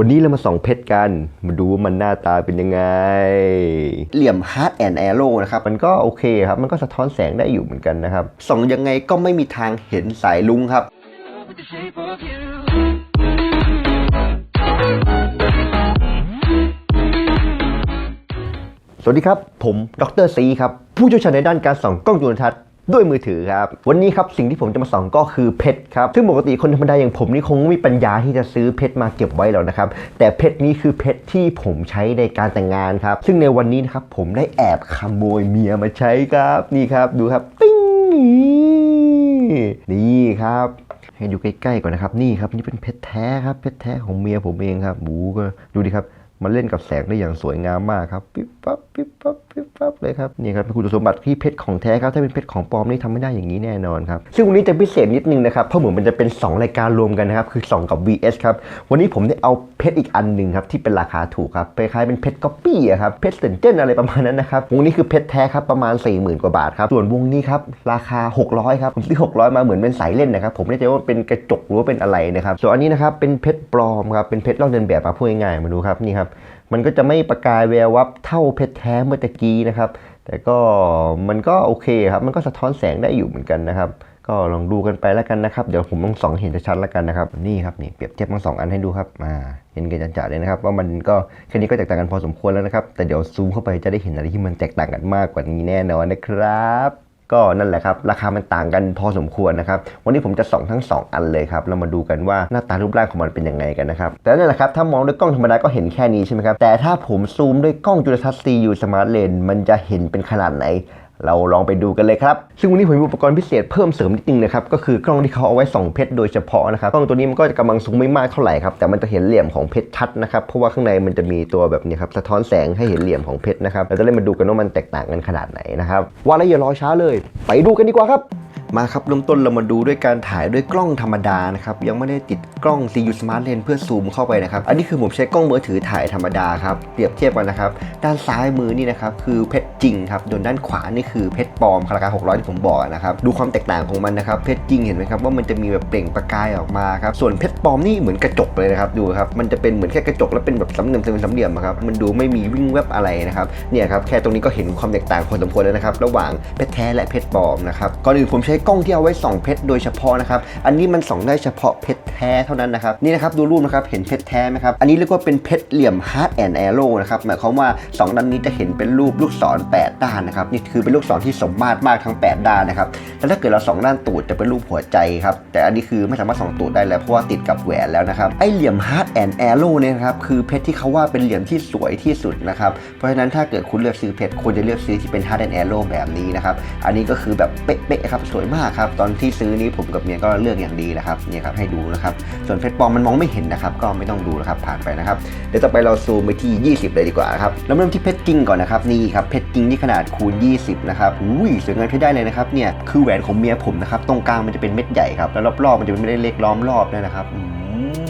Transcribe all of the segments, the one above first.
วันนี้เรามาส่องเพชรกัน มาดูว่ามันหน้าตาเป็นยังไง เหลี่ยม Hard and Arrow นะครับ มันก็โอเคครับ มันก็สะท้อนแสงได้อยู่เหมือนกันนะครับ ส่องยังไงก็ไม่มีทางเห็นสายลุงครับ with the shape of you. สวัสดีครับ ผม ดรซีครับ ผู้เชี่ยวชาญในด้านการส่องกล้องจุลทรรศน์ ด้วยมือถือครับ วันนี้ครับสิ่งที่ผมจะมาสองก็คือเพชรครับ ซึ่งปกติคนธรรมดาอย่างผมนี่คงไม่มีปัญญาที่จะซื้อเพชรมาเก็บไว้หรอกนะครับ แต่เพชรนี้คือเพชรที่ผมใช้ในการแต่งงานครับ ซึ่งในวันนี้นะครับผมได้แอบขโมยเมียมาใช้ครับ นี่ครับดูครับปิ้ง นี่ครับ ให้ดูใกล้ๆก่อนนะครับ นี่ครับนี่เป็นเพชรแท้ครับ เพชรแท้ของเมียผมเองครับ หมูก็ดูดิครับ มันเล่นกับแสงได้อย่างสวยงามมากครับปิ๊บปั๊บปิ๊บปั๊บปิ๊บปั๊บเลยครับนี่ครับเป็นคุณสมบัติที่เพชรของแท้ครับถ้าเป็นเพชรของปลอมนี่ทำไม่ได้อย่างนี้แน่นอนครับซึ่งวันนี้จะพิเศษนิดนึงนะครับเพราะเหมือนมันจะเป็น 2 รายการรวมกันนะครับคือ 2 กับ VS ครับวันนี้ผมได้เอาเพชรอีกอันหนึ่งครับที่เป็นราคาถูกครับคล้ายๆเป็นเพชรก๊อปปี้อะครับเพชรเซนเจนอะไรประมาณนั้นนะครับวงนี้คือเพชรแท้ครับประมาณ 40,000 กว่าบาทครับส่วนวงนี้ครับราคา 600ครับผมซื้อ600 มาเหมือนเป็นสายเล่นนะครับผมไม่แน่ใจว่าเป็นกระจกหรือว่าเป็นอะไรนะครับส่วนอันนี้นะครับเป็นเพชรปลอมครับเป็นเพชรลอกเลียนแบบมาพูดง่ายๆมาดูครับนี่ครับมันก็จะไม่ประกายแวววับเท่าเพชรแท้เมื่อตะกี้นะครับ แต่ก็มันก็โอเคครับ มันก็สะท้อนแสงได้อยู่เหมือนกันนะครับ ก็ลองดูกันไปแล้วกันนะครับ เดี๋ยวผมลองส่องเห็นชัดๆแล้วกันนะครับ นี่ครับนี่เปรียบเทียบทั้งสองอันให้ดูครับมาเห็นกันจัดๆเลยนะครับ ว่ามันก็แค่นี้ก็แตกต่างกันพอสมควรแล้วนะครับ แต่เดี๋ยวซูมเข้าไปจะได้เห็นอะไรที่มันแตกต่างกันมากกว่านี้แน่นอนนะครับ ก็นั่นแหละครับราคามันต่างกันพอสมควรนะครับวันนี้ผมจะส่องทั้ง 2 อันเลยครับเรามาดูกันว่าหน้าตารูปร่างของมันเป็นยังไงกันนะครับแต่นั่นแหละครับถ้ามองด้วยกล้องธรรมดาก็เห็นแค่นี้ใช่ไหมครับแต่ถ้าผมซูมด้วยกล้องจุลทรรศน์ CU Smart Lens มันจะเห็นเป็นขนาดไหน เราลองไปดูกันเลยครับ ซึ่งวันนี้ผมมีอุปกรณ์พิเศษเพิ่มเสริมนิดนึงนะครับ ก็คือกล้องที่เขาเอาไว้ส่องเพชรโดยเฉพาะนะครับ กล้องตัวนี้มันก็จะกำลังซูมไม่มากเท่าไหร่ครับ แต่มันจะเห็นเหลี่ยมของเพชรชัดนะครับ เพราะว่าข้างในมันจะมีตัวแบบนี้ครับ สะท้อนแสงให้เห็นเหลี่ยมของเพชรนะครับ เราจะได้มาดูกันว่ามันแตกต่างกันขนาดไหนนะครับ ว่าแล้วอย่ารอช้าเลย ไปดูกันดีกว่าครับ มาครับเริ่มต้นเรามาดูด้วยการถ่ายด้วยกล้องธรรมดานะครับยังไม่ได้ติดกล้อง CU Smart Lens เพื่อซูมเข้าไปนะครับอันนี้คือผมใช้กล้องมือถือถ่ายธรรมดาครับเปรียบเทียบกันนะครับด้านซ้ายมือนี่นะครับคือเพชรจริงครับส่วนด้านขวานี่คือเพชรปลอมราคา600ที่ผมบอกนะครับดูความแตกต่างของมันนะครับเพชรจริงเห็นไหมครับว่ามันจะมีแบบเปล่งประกายออกมาครับส่วนเพชรปลอมนี่เหมือนกระจกเลยนะครับดูครับมันจะเป็นเหมือนแค่กระจกแล้วเป็นแบบสามเหลี่ยมเป็นสามเหลี่ยมครับมันดูไม่มีวิ่งแวบอะไรนะครับเนี่ยครับแค่ตรงนี้ก็เห็นความแตกต่างพอสมควรแล้วนะครับระหว่างเพชรแท้และเพชรปลอมนะครับก่อนอื่นผมใช้กล้องที่เอาไว้ส่องเพชรโดยเฉพาะนะครับ อันนี้มันส่องได้เฉพาะเพชรแท้เท่านั้นนะครับ นี่นะครับดูรูปนะครับ เห็นเพชรแท้ไหมครับ อันนี้เรียกว่าเป็นเพชรเหลี่ยม hard and arrow นะครับ หมายความว่าสองด้านนี้จะเห็นเป็นรูปลูกศร 8 ด้านนะครับ นี่คือเป็นลูกศรที่สมมาตรมากทั้ง 8 ด้านนะครับแต่ถ้าเกิดเราสองด้านตูดจะเป็นรูปหัวใจครับ แต่อันนี้คือไม่สามารถส่องตูดได้แล้วเพราะว่าติดกับแหวนแล้วนะครับ ไอเหลี่ยม hard and arrow เนี่ยนะครับคือเพชรที่เขาว่าเป็นเหลี่ยมที่สวยที่สุดนะครับ เพราะฉะนั้นถ้าเกิดคุณเลือกซื้อเพชรควรจะเลือกซื้อที่เป็น hard and arrow แบบนี้นะครับ อันนี้ก็คือแบบเป๊ะๆครับสวยมากครับ ตอนที่ซื้อนี้ผมกับเมียก็เลือกอย่างดีนะครับเนี่ยครับให้ดูนะครับ ส่วนเพชรปลอมมันมองไม่เห็นนะครับ ก็ไม่ต้องดูนะครับผ่านไปนะครับ เดี๋ยวต่อไปเราซูมไปที่ 20 เลยดีกว่าครับเราเริ่มที่เพชรจริงก่อนนะครับนี่ครับเพชรจริงที่ขนาดคูณ 20 นะครับอุ้ยสวยงามใช้ได้เลยนะครับเนี่ยคือแหวนของเมียผมนะครับตรงกลางมันจะเป็นเม็ดใหญ่ครับแล้วรอบๆมันจะเป็นเม็ดเล็กล้อมรอบด้วยนะครับอื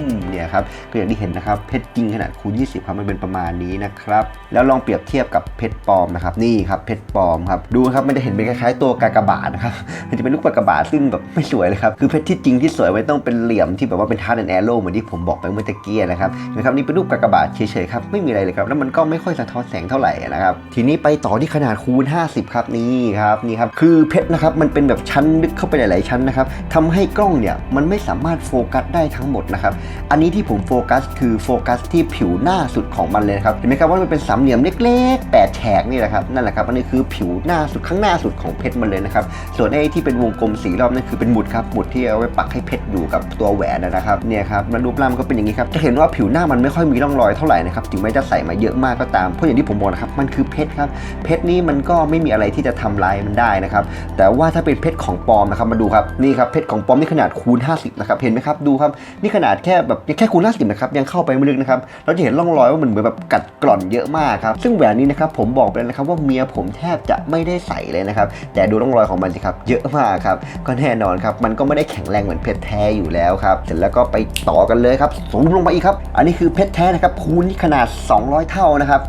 ม เนี่ยครับก็อย่างที่เห็นนะครับเพชรจริงขนาดคูณ 20ครับมันเป็นประมาณนี้นะครับแล้วลองเปรียบเทียบกับเพชรปลอมนะครับนี่ครับเพชรปลอมครับดูครับมันจะเห็นเป็นคล้ายๆตัวกากบาทนะครับมันจะเป็นลูกกากบาทซึ่งแบบไม่สวยเลยครับคือเพชรที่จริงที่สวยไว้ต้องเป็นเหลี่ยมที่แบบว่าเป็นทาร์ดแอนแอโร่เหมือนที่ผมบอกไปเมื่อตะกี้นะครับนะครับนี่เป็นรูปกากบาทเฉยๆครับไม่มีอะไรเลยครับแล้วมันก็ไม่ค่อยสะท้อนแสงเท่าไหร่นะครับทีนี้ไปต่อที่ขนาดคูณ 50 ครับนี่ครับนี่ครับคือเพชรนะครับมันเป็นแบบชั้นลึกเข้าไปหลายๆชั้นนะครับทำให้กล้องเนี่ยมันไม่สามารถโฟกัสได้ทั้งหมดนะครับอันนี้ที่ผมโฟกัสคือโฟกัสที่ผิวหน้าสุดของมันเลยครับเห็นไหมครับว่ามันเป็นสามเหลี่ยมเล็กๆแปดแฉกนี่แหละครับนั่นแหละครับอันนี้คือผิวหน้าสุดข้างหน้าสุดของเพชรมันเลยนะครับส่วนไอ้ที่เป็นวงกลมสีรอบนั่นคือเป็นหมุดครับหมุดที่เอาไว้ปักให้เพชรอยู่กับตัวแหวนนะครับเนี่ยครับมันรูปร่างก็เป็นอย่างนี้ครับจะเห็นว่าผิวหน้ามันไม่ค่อยมีร่องรอยเท่าไหร่นะครับถึงแม้จะใส่มาเยอะมากก็ตามเพราะอย่างที่ผมบอกนะครับมันคือเพชรครับเพชรนี้มันก็ไม่มีอะไรที่จะทำลายมันได้นะครับแต่ว่าถ้าเป็นเพชรของปลอมนะครับมาดูครับนี่ครับเพชรของปลอมนี่ขนาดคูณ 50นะครับเห็นไหมครับดูครับนี่ขนาดแค่แบบแค่คูณ50นะครับยังเข้าไปไม่ลึกนะครับเราจะเห็นร่องรอยว่ามันเหมือนแบบกัดกร่อนเยอะมากครับซึ่งแหวนนี้นะครับผมบอกไปแล้วนะครับว่าเมียผมแทบจะไม่ได้ใส่เลยนะครับแต่ดูร่องรอยของมันสิครับเยอะมากครับก็แน่นอนครับมันก็ไม่ได้แข็งแรงเหมือนเพชรแท้อยู่แล้วครับเสร็จแล้วก็ไปต่อกันเลยครับสูงลงไปอีกครับอันนี้คือเพชรแท้นะครับคูณที่ขนาด 200 เท่านะครับ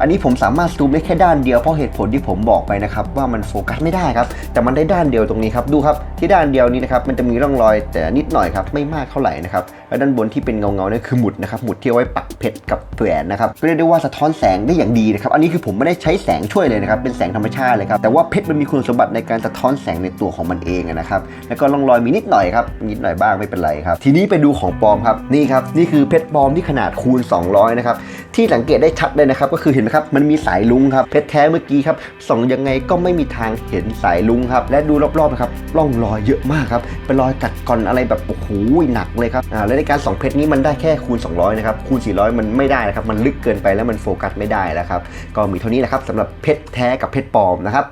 อันนี้ผมสามารถซูมได้แค่ด้านเดียวเพราะเหตุผลที่ผมบอกไปนะครับว่ามันโฟกัสไม่ได้ครับแต่มันได้ด้านเดียวตรงนี้ครับดูครับที่ด้านเดียวนี้นะครับมันจะมีร่องรอยแต่นิดหน่อยครับไม่มากเท่าไหร่นะครับแล้วด้านบนที่เป็นเงาเงาเนี่ยคือหมุดนะครับหมุดที่เอาไว้ปักเพชรกับแหวนนะครับก็เรียกได้ว่าสะท้อนแสงได้อย่างดีนะครับอันนี้คือผมไม่ได้ใช้แสงช่วยเลยนะครับเป็นแสงธรรมชาติเลยครับแต่ว่าเพชรมันมีคุณสมบัติในการสะท้อนแสงในตัวของมันเองนะครับแล้วก็ร่องรอยมีนิดหน่อยครับนิดหน่อยบ้างไม่เป็นไรครับทีนี้ไปดูของปลอมครับนี่ครับนี่คือเพชรปลอมที่ขนาดคูณ 200นะครับ ที่สังเกตได้ชัดเลยนะครับก็คือเห็นไหมครับมันมีสายลุงครับเพชรแท้เมื่อกี้ครับส่องยังไงก็ไม่มีทางเห็นสายลุงครับและดูรอบๆนะครับร่องรอยเยอะมากครับเป็นรอยกัดกร่อนอะไรแบบโอ้โหหนักเลยครับอ่าและในการส่องเพชรนี้มันได้แค่คูณ 200นะครับคูณ 400 มันไม่ได้นะครับมันลึกเกินไปแล้วมันโฟกัสไม่ได้แล้วครับก็มีเท่านี้แหละครับสำหรับเพชรแท้กับเพชรปลอมนะครับ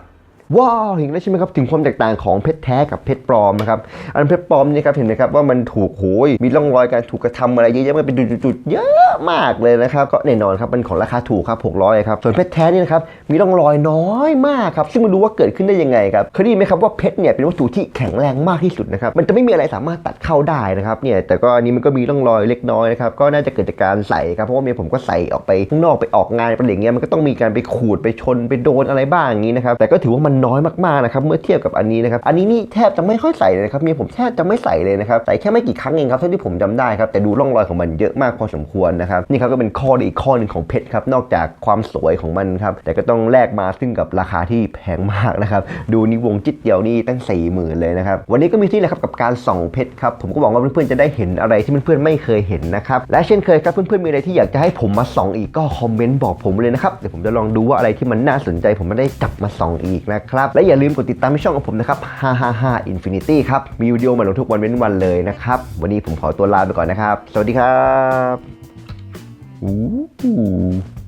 ว้าวเห็นแล้วใช่ไหมครับถึงความแตกต่างของเพชรแท้กับเพชรปลอมนะครับอันเพชรปลอมเนี่ยครับเห็นไหมครับว่ามันถูกโหยมีร่องรอยการถูกกระทำอะไรเยอะแยะมันเป็นจุดๆเยอะมากเลยนะครับก็แน่นอนครับมันของราคาถูกครับ600ครับส่วนเพชรแท้นี่นะครับมีร่องรอยน้อยมากครับซึ่งไม่รู้ว่าเกิดขึ้นได้ยังไงครับเคยได้ยินไหมครับว่าเพชรเนี่ยเป็นวัตถุที่แข็งแรงมากที่สุดนะครับมันจะไม่มีอะไรสามารถตัดเข้าได้นะครับเนี่ยแต่ก็อันนี้มันก็มีร่องรอยเล็กน้อยนะครับก็น่าจะเกิดจากการใส่ครับเพราะว่าเมียผมก็ใส่ออกไปข้างนอกไปออกงานไปอะไรอย่างเงี้ยมันก็ต้องมีการไปขูดไปชนไปโดนอะไรบ้างอย่างนี้นะครับแต่ก็ถือว่ามันน้อยมากๆนะครับเมื่อเทียบกับอันนี้นะครับอันนี้นี่แทบจะไม่ค่อยใส่เลยนะครับเมียผมแทบจะไม่ใส่เลยนะครับใส่แค่ไม่กี่ครั้งเองครับเท่าที่ผมจำได้ครับแต่ดูร่องรอยของมันเยอะมากพอสมควรนะครับนี่ครับก็เป็นข้อดีอีกข้อหนึ่งของเพชรครับนอกจากความสวยของมันครับแต่ก็ต้องแลกมาซึ่งกับราคาที่แพงมากนะครับดูนี่วงจิตเดียวนี่ตั้ง4ี่หมื่นเลยนะครับวันนี้ก็มีที่แหละครับกับการส่องเพชรครับผมก็หวังว่าเพื่อนๆจะได้เห็นอะไรที่เพื่อนๆไม่เคยเห็นนะครับและเช่นเคยครับเพื่อนๆมีอะไรที่อยากจะให้ผมมาส่องอีกก็คอมเมนต์บอกผมเลยนะครับเดี๋ยวผมจะลองดูว่าอะไรที่มันน่าสนใจผมไม่ได้จับมาส่องอีกนะครับ และอย่าลืมกดติดตามช่องของผมนะครับ555 Infinity ครับ มีวิดีโอใหม่ลงทุกวันเว้นวันเลยนะครับ วันนี้ผมขอตัวลาไปก่อนนะครับ สวัสดีครับ Ooh.